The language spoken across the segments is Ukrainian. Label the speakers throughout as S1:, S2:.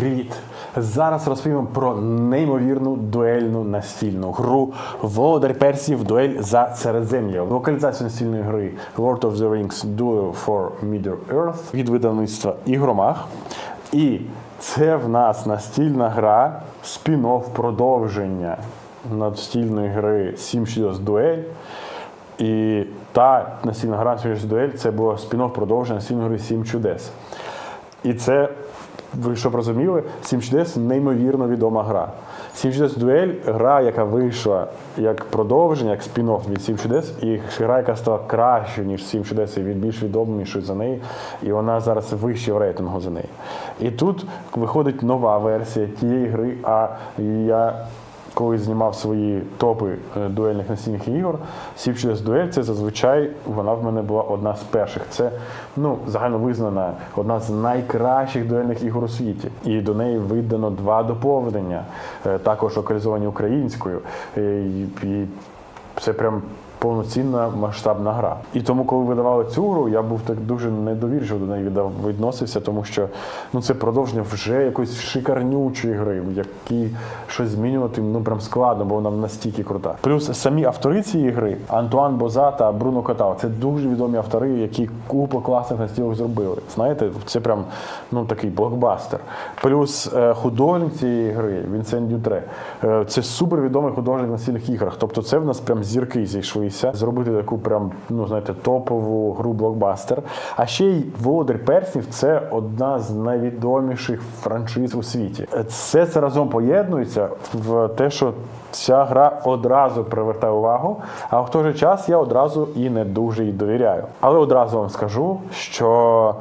S1: Привіт! Зараз розповім про неймовірну дуельну настільну гру Володар Персів дуель за середзем'я. Локалізацію настільної гри Lord of the Rings Duel for Middle-earth від видавництва Ігромах. І це в нас настільна гра, спін-офф продовження настільної гри Sim Shadows Duel. І та настільна гра Shadows Duel це було спін-офф продовження настільної гри Сім чудес. І це, ви щоб розуміли, Сім чудес неймовірно відома гра. Сім чудес дуель гра, яка вийшла як продовження, як спін-офф від Сім чудес, і гра, яка стала кращою, ніж Сім чудес, і від більш відомішою за неї. І вона зараз вище в рейтингу за неї. І тут виходить нова версія тієї гри, а я. Коли знімав свої топи е, дуельних настільних ігор, сів через дуель це зазвичай вона в мене була одна з перших. Це ну загально визнана одна з найкращих дуельних ігор у світі. І до неї видано два доповнення, е, також локалізовані українською. Е, І, і це прям повноцінна масштабна гра. І тому, коли видавали цю гру, я був так дуже недовірчиво до неї відносився, тому що ну це продовження вже якоїсь шикарнючої гри, в якій щось змінювати ну прям складно, бо вона настільки крута. Плюс самі автори цієї гри Антуан Боза та Бруно Котау. Це дуже відомі автори, які купу класних настілок зробили. Знаєте, це прям ну такий блокбастер. Плюс е, художник цієї гри Вінсент Дютре. Е, це супервідомий художник на настільних іграх. Тобто, це в нас прям зірки зійшлися. Зробити таку прям, ну знаєте, топову гру блокбастер. А ще й Володар Перснів це одна з найвідоміших франшиз у світі. Все це разом поєднується в те, що ця гра одразу привертає увагу, а в той же час я одразу і не дуже їй довіряю. Але одразу вам скажу, що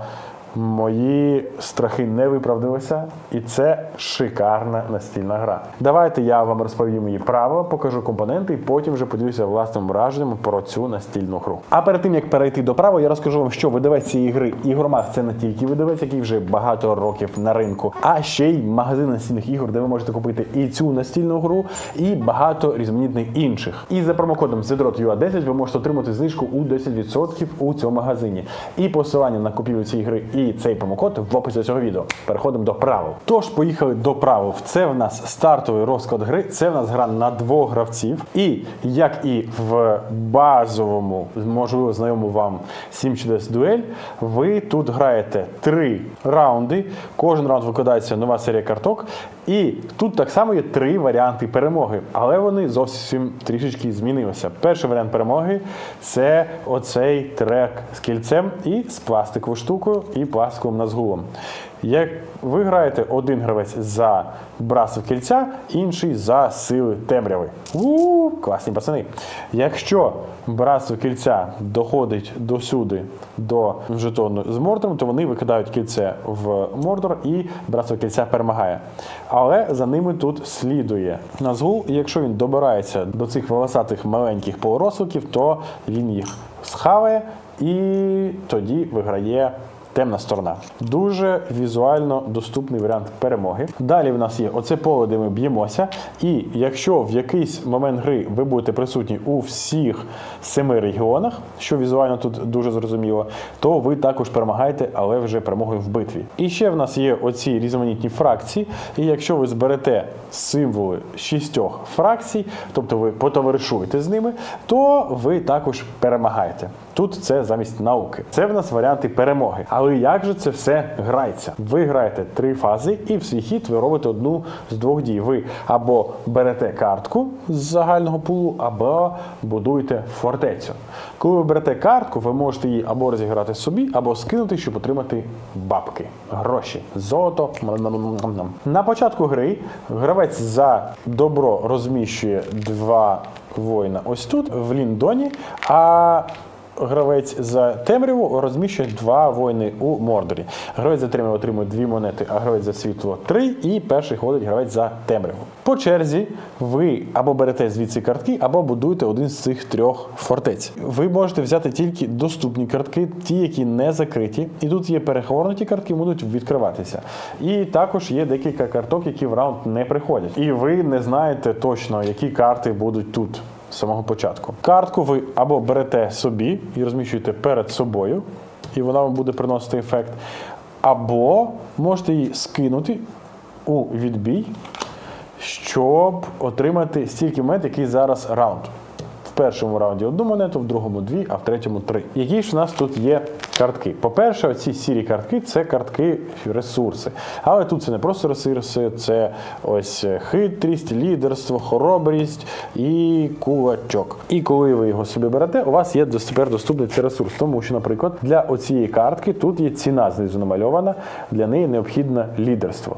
S1: мої страхи не виправдалися, і це шикарна настільна гра. Давайте я вам розповім її правила, покажу компоненти, і потім вже поділюся власним враженням про цю настільну гру. А перед тим як перейти до правил, я розкажу вам, що видавець цієї гри Ігромах це не тільки видавець, який вже багато років на ринку, а ще й магазин настільних ігор, де ви можете купити і цю настільну гру, і багато різноманітних інших. І за промокодом ZDROTUA10 ви можете отримати знижку у 10% у цьому магазині. І посилання на купівлю цієї гри і цей промокод в описі цього відео. Переходимо до правил. Тож, поїхали до правил. Це в нас стартовий розклад гри. Це в нас гра на двох гравців. І як і в базовому, можливо, знайому вам 7 чудес дуель, ви тут граєте три раунди. Кожен раунд викладається нова серія карток. І тут так само є три варіанти перемоги, але вони зовсім трішечки змінилися. Перший варіант перемоги це оцей трек з кільцем і з пластиковою штукою і пластиковим назгулом. Як ви граєте один гравець за брасив кільця, інший за сили темряви. у класні пацани. Якщо брасив кільця доходить до сюди, до жетону з мордором, то вони викидають кільце в мордор і брасив кільця перемагає. Але за ними тут слідує Назгул, і якщо він добирається до цих волосатих маленьких полуросликів, то він їх схаває і тоді виграє темна сторона. Дуже візуально доступний варіант перемоги. Далі в нас є оце поле, де ми б'ємося. І якщо в якийсь момент гри ви будете присутні у всіх семи регіонах, що візуально тут дуже зрозуміло, то ви також перемагаєте, але вже перемогою в битві. І ще в нас є оці різноманітні фракції. І якщо ви зберете символи шістьох фракцій, тобто ви потоваришуєте з ними, то ви також перемагаєте. Тут це замість науки. Це в нас варіанти перемоги. Але як же це все грається? Ви граєте три фази, і в свій хід ви робите одну з двох дій. Ви або берете картку з загального пулу, або будуєте фортецю. Коли ви берете картку, ви можете її або розіграти собі, або скинути, щоб отримати бабки, гроші, золото. На початку гри гравець за добро розміщує два воїна ось тут, в ліндоні. а Гравець за темряву розміщує два воїни у Мордорі. Гравець за темряву отримує дві монети, а гравець за світло три. І перший ходить гравець за темряву. По черзі ви або берете звідси картки, або будуєте один з цих трьох фортець. Ви можете взяти тільки доступні картки, ті, які не закриті. І тут є перехорнуті картки, будуть відкриватися. І також є декілька карток, які в раунд не приходять. І ви не знаєте точно, які карти будуть тут з самого початку. Картку ви або берете собі і розміщуєте перед собою, і вона вам буде приносити ефект, або можете її скинути у відбій, щоб отримати стільки мет, який зараз раунд. Першому раунді одну монету, в другому дві, а в третьому три. Які ж у нас тут є картки? По-перше, оці сірі картки це картки ресурси. Але тут це не просто ресурси, це ось хитрість, лідерство, хоробрість і кулачок. І коли ви його собі берете, у вас є тепер доступний цей ресурс. Тому що, наприклад, для оцієї картки тут є ціна знизу намальована, для неї необхідне лідерство.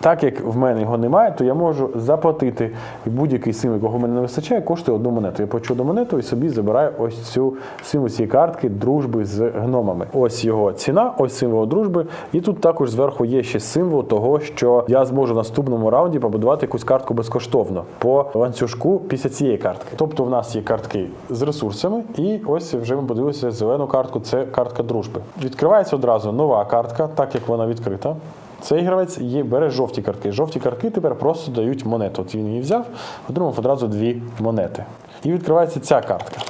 S1: Так як в мене його немає, то я можу заплатити будь-який сим, якого в мене не вистачає, коштує одну монету. Я плачу одну монету і собі забираю ось цю символ цієї картки дружби з гномами. Ось його ціна, ось символ дружби. І тут також зверху є ще символ того, що я зможу в наступному раунді побудувати якусь картку безкоштовно по ланцюжку після цієї картки. Тобто в нас є картки з ресурсами, і ось вже ми подивилися зелену картку. Це картка дружби. Відкривається одразу нова картка, так як вона відкрита. Цей гравець є, бере жовті картки. Жовті картки тепер просто дають монету. От він її взяв, отримав одразу дві монети. І відкривається ця картка.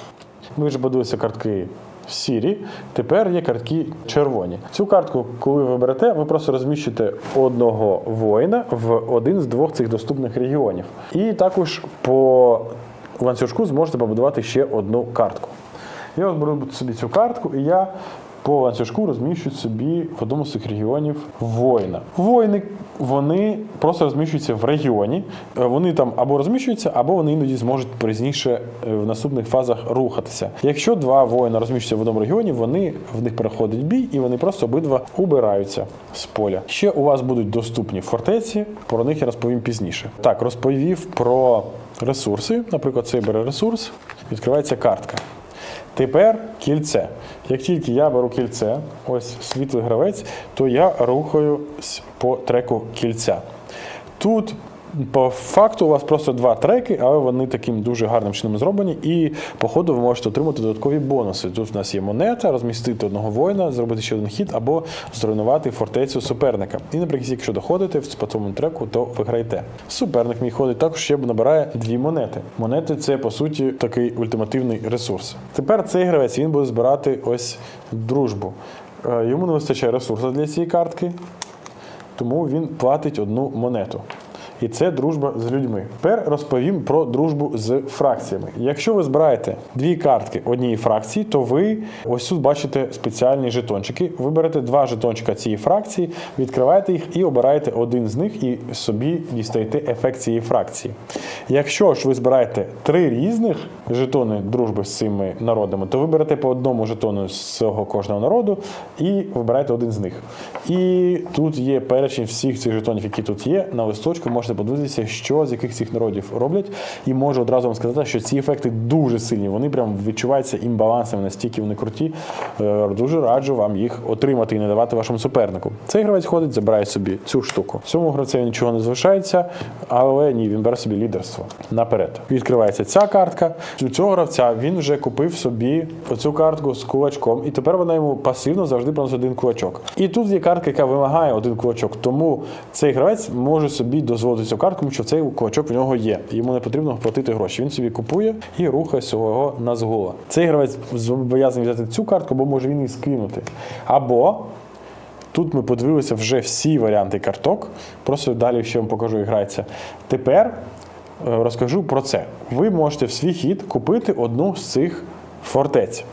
S1: Ми вже подивилися картки сірі, тепер є картки червоні. Цю картку, коли ви берете, ви просто розміщуєте одного воїна в один з двох цих доступних регіонів. І також по ланцюжку зможете побудувати ще одну картку. Я от беру собі цю картку, і я по ланцюжку розміщую собі в одному з цих регіонів воїна. Воїни вони просто розміщуються в регіоні. Е, Вони там або розміщуються, або вони іноді зможуть пізніше е, в наступних фазах рухатися. Якщо два воїна розміщуються в одному регіоні, вони в них переходить бій, і вони просто обидва убираються з поля. Ще у вас будуть доступні фортеці. Про них я розповім пізніше. Так, розповів про ресурси. Наприклад, цей бере ресурс, відкривається картка. Тепер кільце. Як тільки я беру кільце, ось світлий гравець, то я рухаюсь по треку кільця. Тут по факту у вас просто два треки, але вони таким дуже гарним чином зроблені. І по ходу ви можете отримати додаткові бонуси. Тут в нас є монета, розмістити одного воїна, зробити ще один хід або зруйнувати фортецю суперника. І наприкінці, якщо доходите по цьому треку, то виграєте. Суперник мій ходить також ще набирає дві монети. Монети це по суті такий ультимативний ресурс. Тепер цей гравець він буде збирати ось дружбу. Е, Йому не вистачає ресурсу для цієї картки, тому він платить одну монету. І це дружба з людьми. Тепер розповім про дружбу з фракціями. Якщо ви збираєте дві картки однієї фракції, то ви ось тут бачите спеціальні жетончики. Ви берете два жетончика цієї фракції, відкриваєте їх і обираєте один з них і собі дістаєте ефект цієї фракції. Якщо ж ви збираєте три різних жетони дружби з цими народами, то ви берете по одному жетону з цього кожного народу і вибираєте один з них. І тут є перечень всіх цих жетонів, які тут є. На листочку можете подивитися, що з яких цих народів роблять. І можу одразу вам сказати, що ці ефекти дуже сильні. Вони прям відчуваються імбалансами, настільки вони круті. Е, Дуже раджу вам їх отримати і не давати вашому супернику. Цей гравець ходить, забирає собі цю штуку. Цьому гравцеві нічого не залишається, але ні, він бере собі лідерство наперед. Відкривається ця картка. У цього гравця він вже купив собі оцю картку з кулачком, і тепер вона йому пасивно завжди приносить один кулачок. І тут є картка, яка вимагає один кулачок. Тому цей гравець може собі дозволити цю картку, тому що цей кулачок в нього є. Йому не потрібно платити гроші. Він собі купує і рухає свого Назгула. Цей гравець зобов'язаний взяти цю картку, бо може він її скинути. Або Тут ми подивилися вже всі варіанти карток. Просто далі ще вам покажу, як грається. Тепер е, розкажу про це. Ви можете в свій хід купити одну з цих фортець.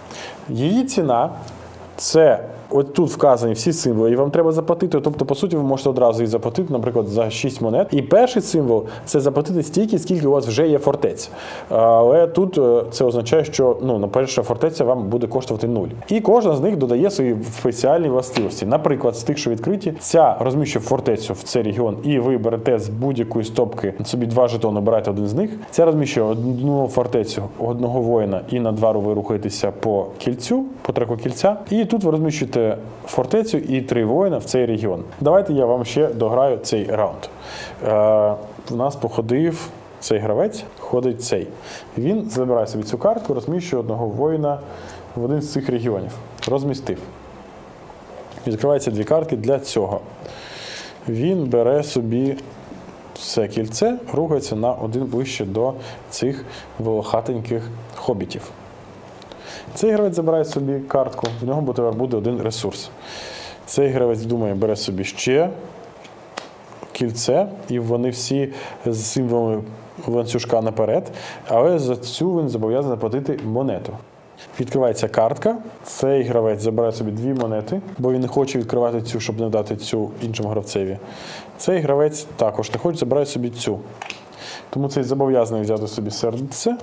S1: Її ціна це. От тут вказані всі символи, і вам треба заплатити. Тобто, по суті, ви можете одразу їх заплатити, наприклад, за 6 монет. І перший символ це заплатити стільки, скільки у вас вже є фортець. Але тут е, це означає, що ну, на перша фортеця вам буде коштувати 0. І кожна з них додає свої спеціальні властивості. Наприклад, з тих, що відкриті, ця розміщує фортецю в цей регіон, і ви берете з будь-якої стопки собі два жетони, обираєте один з них. Ця розміщує одну фортецю одного воїна, і на два ви рухаєтеся по кільцю, по треку кільця. І тут ви розміщуєте фортецю і три воїна в цей регіон. Давайте я вам ще дограю цей раунд. Е, у нас походив цей гравець, ходить цей. Він забирає собі цю картку, розміщує одного воїна в один з цих регіонів. Розмістив. Відкриваються дві картки для цього. Він бере собі це кільце, рухається на один ближче до цих волохатеньких хобітів. Цей гравець забирає собі картку, в нього тепер буде один ресурс. Цей гравець думає, бере собі ще кільце, і вони всі з символами ланцюжка наперед, але за цю він зобов'язаний заплатити монету. Відкривається картка. Цей гравець забирає собі дві монети, бо він не хоче відкривати цю, щоб не дати цю іншому гравцеві. Цей гравець також не хоче, забирає собі цю. Тому цей зобов'язаний взяти собі серце.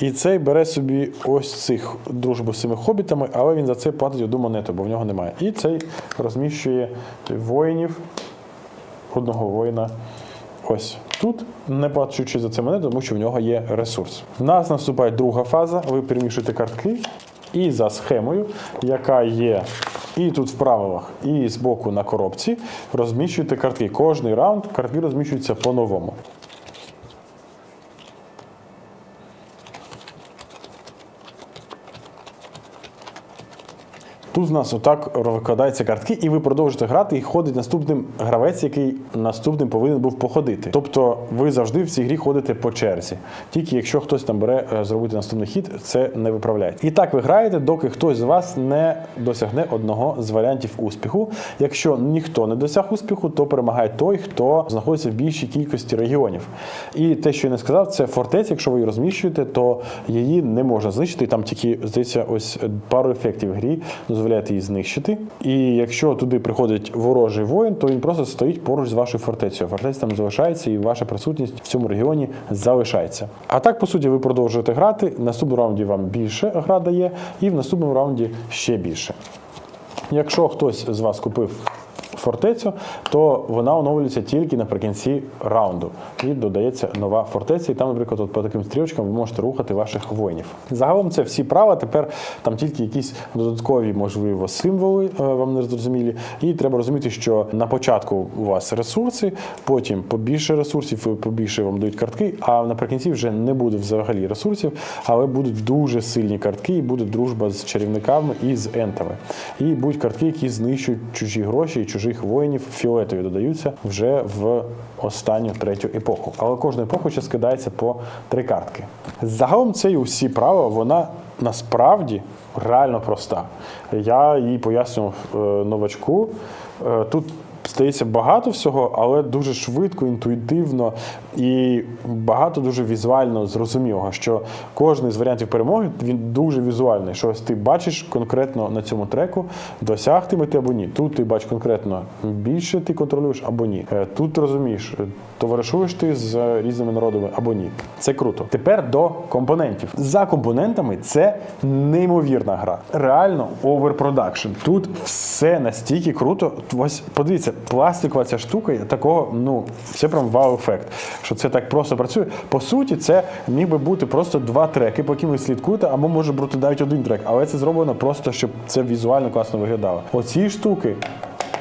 S1: І цей бере собі ось цих дружбу з цими хобітами, але він за це платить одну монету, бо в нього немає. І цей розміщує воїнів, одного воїна. Ось тут, не плачучи за це монету, тому що в нього є ресурс. В нас наступає друга фаза. Ви перемішуєте картки і за схемою, яка є і тут в правилах, і збоку на коробці, розміщуєте картки. Кожний раунд картки розміщуються по-новому. Тут з нас отак викладаються картки, і ви продовжуєте грати, і ходить наступним гравець, який наступним повинен був походити. Тобто ви завжди в цій грі ходите по черзі. Тільки якщо хтось там бере е, зробити наступний хід, це не виправляється. І так ви граєте, доки хтось з вас не досягне одного з варіантів успіху. Якщо ніхто не досяг успіху, то перемагає той, хто знаходиться в більшій кількості регіонів. І те, що я не сказав, це фортеця. Якщо ви її розміщуєте, то її не можна знищити. Там тільки здається, ось пару ефектів в грі дозволяють її знищити. І якщо туди приходить ворожий воїн, то він просто стоїть поруч з вашою фортецею. Фортеця там залишається, і ваша присутність в цьому регіоні залишається. А так, по суті, ви продовжуєте грати. В наступному раунді вам більше гра дає, і в наступному раунді ще більше. Якщо хтось з вас купив фортецю, то вона оновлюється тільки наприкінці раунду. І додається нова фортеця. І там, наприклад, от по таким стрілочкам ви можете рухати ваших воїнів. Загалом це всі права. Тепер там тільки якісь додаткові, можливо, символи е, вам не зрозумілі. І треба розуміти, що на початку у вас ресурси, потім побільше ресурсів, побільше вам дають картки, а наприкінці вже не буде взагалі ресурсів, але будуть дуже сильні картки, і буде дружба з чарівниками і з ентами. І будуть картки, які знищують чужі гроші і чужих воїнів. Фіолетові додаються вже в останню третю епоху. Але кожну епоху ще скидається по три картки. Загалом це усі правила, вона насправді реально проста. Я її пояснював е, новачку. Е, Тут стається багато всього, але дуже швидко, інтуїтивно і багато дуже візуально зрозумілого, що кожний з варіантів перемоги він дуже візуальний. Що ось ти бачиш конкретно на цьому треку, досягти ти або ні. Тут ти бачиш конкретно більше ти контролюєш або ні. Е, Тут розумієш, товаришуєш ти з різними народами або ні. Це круто. Тепер до компонентів. За компонентами це неймовірна гра. Реально оверпродакшн. Тут все настільки круто. Ось подивіться, пластикова ця штука такого, ну це прям вау-ефект. Що це так просто працює. По суті, це міг би бути просто два треки, по яким ви слідкуєте, або може бути навіть один трек. Але це зроблено просто, щоб це візуально класно виглядало. Оці штуки.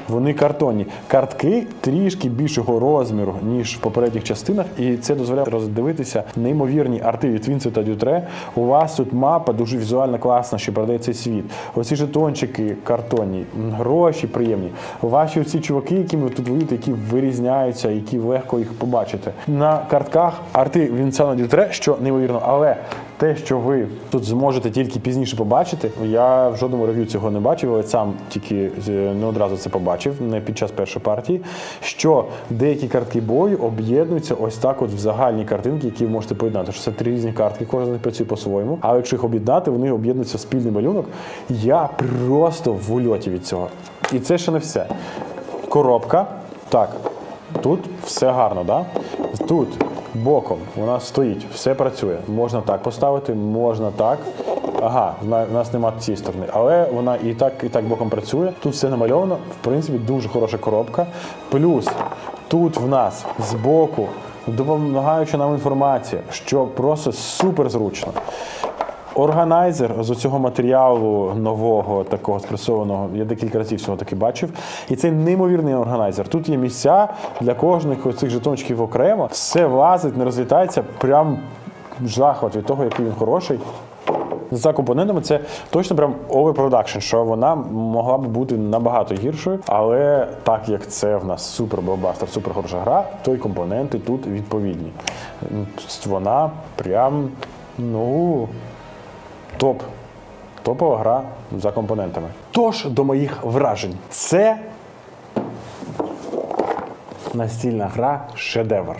S1: Вони картонні. Картки трішки більшого розміру, ніж в попередніх частинах, і це дозволяє роздивитися неймовірні арти від Вінце та Дютре. У вас тут мапа дуже візуально класна, що передає цей світ. Оці жетончики картонні, гроші приємні. Ваші ці чуваки, які ви тут воюєте, які вирізняються, які легко їх побачити. На картках арти Вінцена Дютре, що неймовірно, але те, що ви тут зможете тільки пізніше побачити, я в жодному рев'ю цього не бачив, але сам тільки е, не одразу це побачив, не під час першої партії. Що деякі картки бою об'єднуються ось так, от в загальні картинки, які ви можете поєднати. Що це три різні картки, кожен них працює по-своєму. Але якщо їх об'єднати, вони об'єднуються в спільний малюнок. Я просто в ульоті від цього. І це ще не все. Коробка. Так, Тут все гарно, да? Тут боком вона стоїть, все працює. Можна так поставити, можна так. Ага, в нас немає цієї сторони, але вона і так, і так боком працює. Тут все намальовано. В принципі, дуже хороша коробка. Плюс тут в нас збоку допомагаюча нам інформація, що просто супер зручно. Органайзер з цього матеріалу нового, такого спресованого, я декілька разів цього таки бачив. І це неймовірний органайзер. Тут є місця для кожних цих жетончиків окремо. Все влазить, не розлітається. Прям захват від того, який він хороший. За компонентами це точно прям оверпродакшн, що вона могла б бути набагато гіршою, але так як це в нас супер блокбастер, супер хороша гра, то й компоненти тут відповідні. Вона прям ну топ. Топова гра за компонентами. Тож до моїх вражень. Це настільна гра шедевр.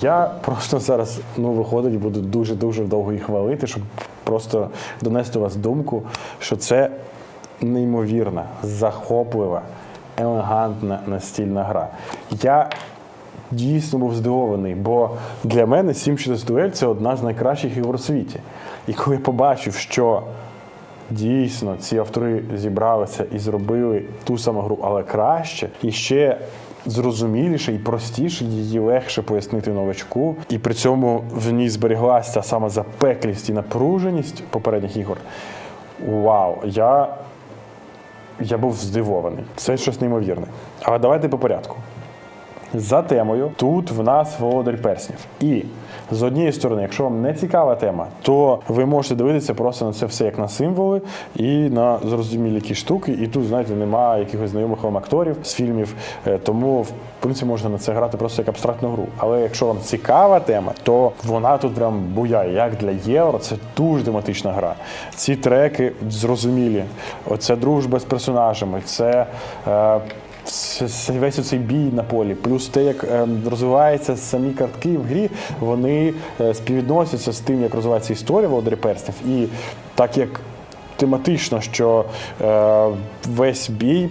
S1: Я просто зараз ну, виходить, буду дуже-дуже довго їх хвалити, щоб просто донести у вас думку, що це неймовірна, захоплива, елегантна настільна гра. Я дійсно був здивований, бо для мене Сім через дуель це одна з найкращих ігор у світі. І коли я побачив, що дійсно ці автори зібралися і зробили ту саму гру, але краще, і ще зрозуміліше і простіше, її легше пояснити новачку, і при цьому в ній зберіглася та сама запеклість і напруженість попередніх ігор. Вау! Я, я був здивований. Це щось неймовірне. Але давайте по порядку. За темою тут в нас володар перснів. І з однієї сторони, якщо вам не цікава тема, то ви можете дивитися просто на це все як на символи і на зрозумілі які штуки. І тут, знаєте, немає якихось знайомих вам акторів з фільмів, е, тому в принципі можна на це грати просто як абстрактну гру. Але якщо вам цікава тема, то вона тут прям буяє. Як для євро, це дуже тематична гра. Ці треки зрозумілі. Оця дружба з персонажами, це. Е, весь цей бій на полі, плюс те, як е, розвиваються самі картки в грі, вони е, співвідносяться з тим, як розвивається історія Володарі Перснів. І так як тематично, що е, весь бій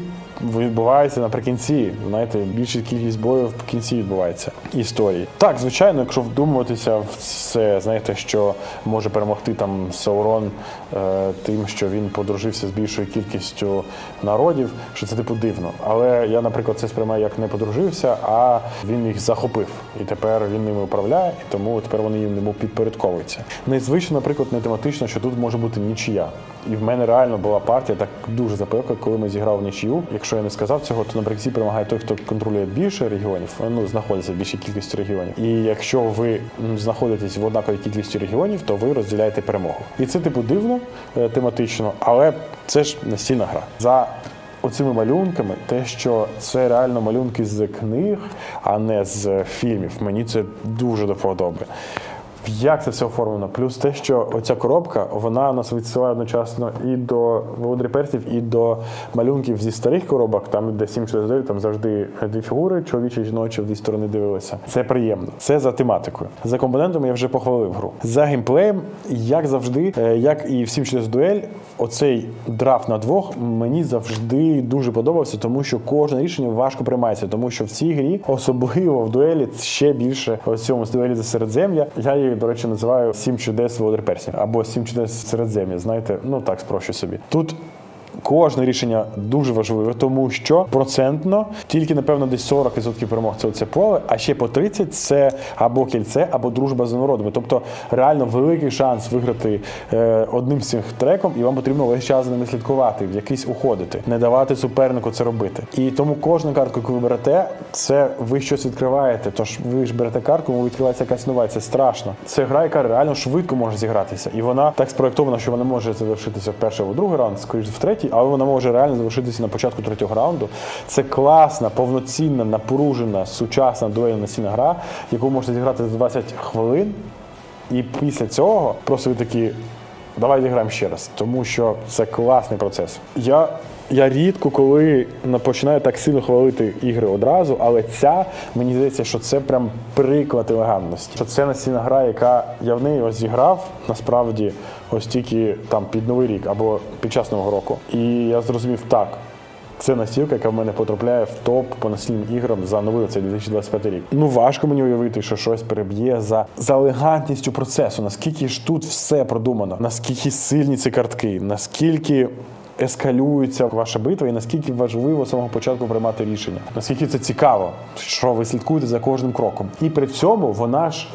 S1: відбувається наприкінці. Знаєте, більша кількість боїв в кінці відбувається історії. Так, звичайно, якщо вдумуватися в це, знаєте, що може перемогти там Саурон е, тим, що він подружився з більшою кількістю народів, що це типу дивно. Але я, наприклад, це сприймаю як не подружився, а він їх захопив. І тепер він ними управляє, і тому тепер вони йому підпорядковуються. Незвично, наприклад, не тематично, що тут може бути нічия. І в мене реально була партія так дуже запеклива, коли ми зіграли в нічию. Якщо я не сказав цього, то наприкінці перемагає той, хто контролює більше регіонів, ну знаходиться в більшій кількості регіонів. І якщо ви знаходитесь в однаковій кількості регіонів, то ви розділяєте перемогу. І це типу дивно е, тематично, але це ж настільна гра. За Оцими малюнками, те, що це реально малюнки з книг, а не з фільмів. Мені це дуже до вподоби. Як це все оформлено? Плюс те, що оця коробка вона нас відсилає одночасно і до Володарі персів, і до малюнків зі старих коробок, там де 749, там завжди дві фігури, чоловічі і жіночі в дві сторони дивилися. Це приємно. Це за тематикою. За компонентами я вже похвалив гру. За геймплеєм, як завжди, е, як і всім через дуель, оцей драфт на двох мені завжди дуже подобався, тому що кожне рішення важко приймається, тому що в цій грі, особливо в дуелі, ще більше в цьому дуелі за середзем'я. Я її, до речі, називаю сім чудес Володар або сім чудес середзем'я. Знаєте, ну так спрощу собі. Тут Кожне рішення дуже важливе, тому що процентно тільки напевно десь 40% перемог це оце поле, а ще по 30% це або кільце, або дружба з народами. Тобто реально великий шанс виграти е, одним з цих треком, і вам потрібно весь час за ними слідкувати, в якийсь уходити, не давати супернику це робити. І тому кожну картку, яку ви берете, це ви щось відкриваєте. Тож ви ж берете картку, ви відкривається якась нова. Це страшно. Це гра, яка реально швидко може зігратися, і вона так спроєктована, що вона може завершитися в перший або другий раунд, скоріш в третій, але вона може реально завершитися на початку третього раунду. Це класна, повноцінна, напружена, сучасна дуельна сіна гра, яку можете зіграти за 20 хвилин. І після цього просто ви такі. Давай зіграємо ще раз, тому що це класний процес. Я, я рідко коли починаю так сильно хвалити ігри одразу, але ця мені здається, що це прям приклад елегантності. Що це настільна гра, яка я в неї ось зіграв насправді ось тільки там під новий рік або під час нового року. І я зрозумів так. Це настілка, яка в мене потрапляє в топ по настільним іграм за новий цей 2025 рік. Ну важко мені уявити, що щось переб'є за, за елегантністю процесу. Наскільки ж тут все продумано, наскільки сильні ці картки, наскільки. Ескалюється ваша битва, і наскільки важливо з самого початку приймати рішення, наскільки це цікаво, що ви слідкуєте за кожним кроком, і при цьому вона ж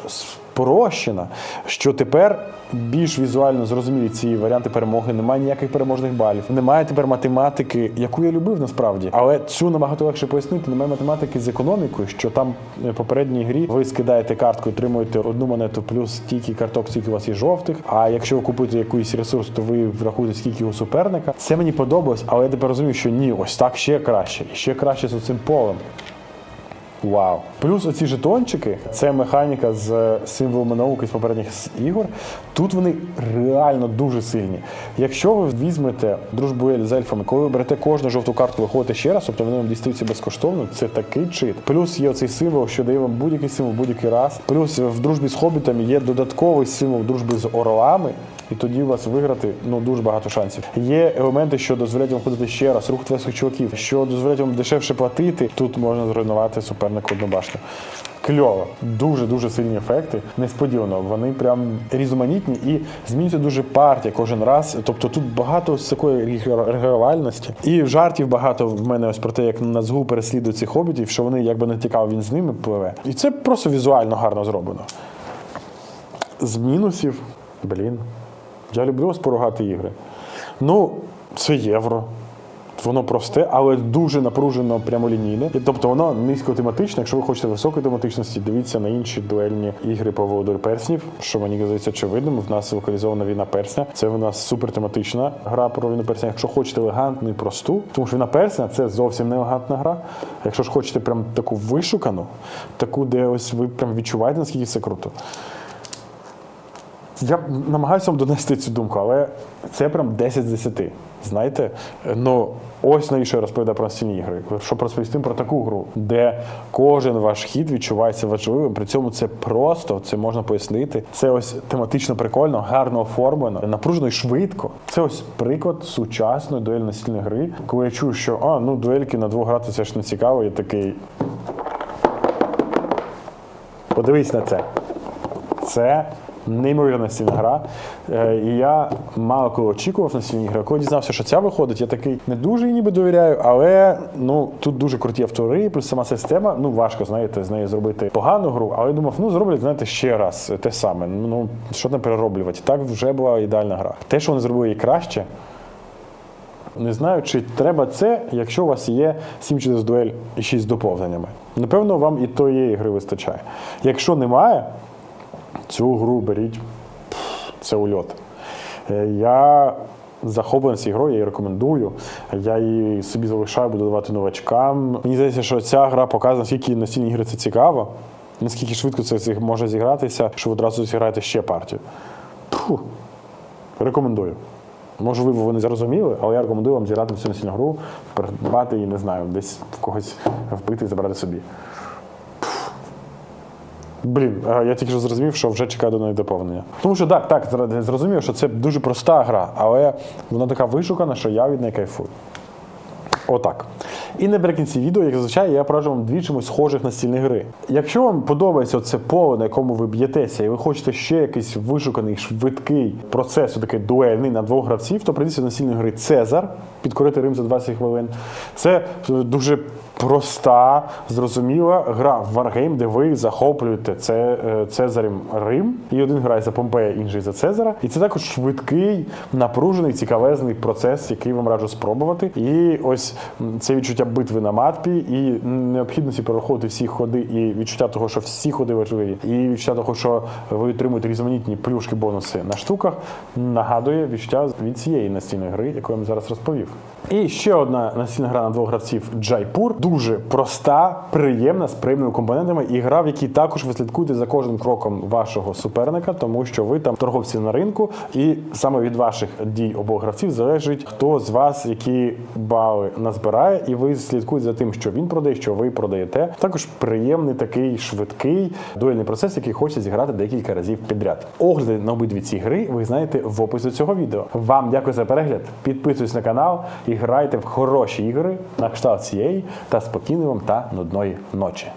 S1: спрощена, що тепер більш візуально зрозумілі ці варіанти перемоги. Немає ніяких переможних балів. Немає тепер математики, яку я любив насправді, але цю набагато легше пояснити. Немає математики з економікою, що там е, в попередній грі ви скидаєте картку, отримуєте одну монету плюс стільки карток, скільки у вас є жовтих. А якщо ви купуєте якийсь ресурс, то ви врахуєте скільки у суперника. Це мені подобалось, але я тепер розумію, що ні, ось так ще краще, і ще краще з цим полем. Вау. Плюс оці жетончики, це механіка з символами науки з попередніх ігор. Тут вони реально дуже сильні. Якщо ви візьмете дружбу Ель з ельфами, коли ви берете кожну жовту картку, виходите ще раз, тобто вони вам дістаються безкоштовно, це такий чит. Плюс є оцей символ, що дає вам будь-який символ будь-який раз. Плюс в дружбі з хобітами є додатковий символ дружби з орлами. І тоді у вас виграти ну дуже багато шансів. Є елементи, що дозволяють вам ходити ще раз, рух твоїх чуваків, що дозволяють вам дешевше платити. Тут можна зруйнувати суперника одну башню. Кльово, дуже дуже сильні ефекти. Несподівано, вони прям різноманітні і змінюється дуже партія кожен раз. Тобто тут багато ось такої регіональності. І жартів багато в мене ось про те, як Назгул переслідує цих хобітів, що вони якби не тікав, він з ними пливе. І це просто візуально гарно зроблено. З мінусів, блін. Я люблю ось поругати ігри. Ну, це євро. Воно просте, але дуже напружено прямолінійне. І, тобто воно низькотематичне. Якщо ви хочете високої тематичності, дивіться на інші дуельні ігри по володарю перснів, що мені здається очевидним. В нас локалізована війна персня. Це в нас супертематична гра про війну персня. Якщо хочете елегантну і просту, тому що війна персня це зовсім не елегантна гра. Якщо ж хочете прям таку вишукану, таку, де ось ви прям відчуваєте, наскільки це круто. Я намагаюся вам донести цю думку, але це прям 10 з 10. Знаєте, ну ось навіщо я розповідаю про настільні ігри. Щоб розповісти про таку гру, де кожен ваш хід відчувається важливим. При цьому це просто, це можна пояснити. Це ось тематично прикольно, гарно оформлено, напружено і швидко. Це ось приклад сучасної дуель настільної гри. Коли я чую, що а ну дуельки на двох грати це ж не цікаво, я такий. Подивись на це. Це неймовірна стільна гра. Е, І я мало коли очікував на стільні ігри. Коли дізнався, що ця виходить, я такий не дуже їй ніби довіряю, але ну тут дуже круті автори, плюс сама система. Ну важко, знаєте, з нею зробити погану гру. Але я думав, ну зроблять, знаєте, ще раз те саме. Ну що там перероблювати? Так вже була ідеальна гра. Те, що вони зробили її краще. Не знаю, чи треба це, якщо у вас є 7 через дуель і 6 з доповненнями. Напевно, вам і тої гри вистачає. Якщо немає, цю гру беріть. Це ульот. Е, Я захоплений цією грою, я її рекомендую. Я її собі залишаю, буду давати новачкам. Мені здається, що ця гра показує, наскільки настільні ігри це цікаво, наскільки швидко це може зігратися, що ви одразу зіграєте ще партію. Фу. Рекомендую. Можливо, ви не зрозуміли, але я рекомендую вам зіграти цю настільну гру, придбати її, не знаю, десь в когось вбити і забрати собі. Блін, я тільки що зрозумів, що вже чекаю до неї доповнення. Тому що так, так, зрозумів, що це дуже проста гра, але вона така вишукана, що я від неї кайфую. Отак. І наприкінці відео, як зазвичай, я пораджу вам дві чимось схожих настільні гри. Якщо вам подобається це поле, на якому ви б'єтеся, і ви хочете ще якийсь вишуканий, швидкий процес, такий дуельний на двох гравців, то прийдіться до настільної гри Цезар, підкорити Рим за 20 хвилин. Це е, дуже проста, зрозуміла гра в Wargame, де ви захоплюєте це, е, Цезарем Рим, і один грає за Помпея, інший за Цезара. І це також швидкий, напружений, цікавезний процес, який вам раджу спробувати. І ось це відчуття битви на матпі, і необхідності переходити всі ходи, і відчуття того, що всі ходи важливі, і відчуття того, що ви отримуєте різноманітні плюшки, бонуси на штуках, нагадує відчуття від цієї настільної гри, яку я вам зараз розповів. І ще одна настільна гра на двох гравців Джайпур. Дуже проста, приємна, з приємними компонентами, і гра, в якій також ви слідкуєте за кожним кроком вашого суперника, тому що ви там торговці на ринку, і саме від ваших дій обох гравців залежить, хто з вас які бали назбирає, і ви слідкуєте за тим, що він продає, що ви продаєте. Також приємний такий швидкий дуельний процес, який хочеться зіграти декілька разів підряд. Огляди на обидві ці гри ви знаєте в описі цього відео. Вам дякую за перегляд. Підписуйтесь на канал і грайте в хороші ігри на кшталт цієї та спокійної вам та нудної ночі.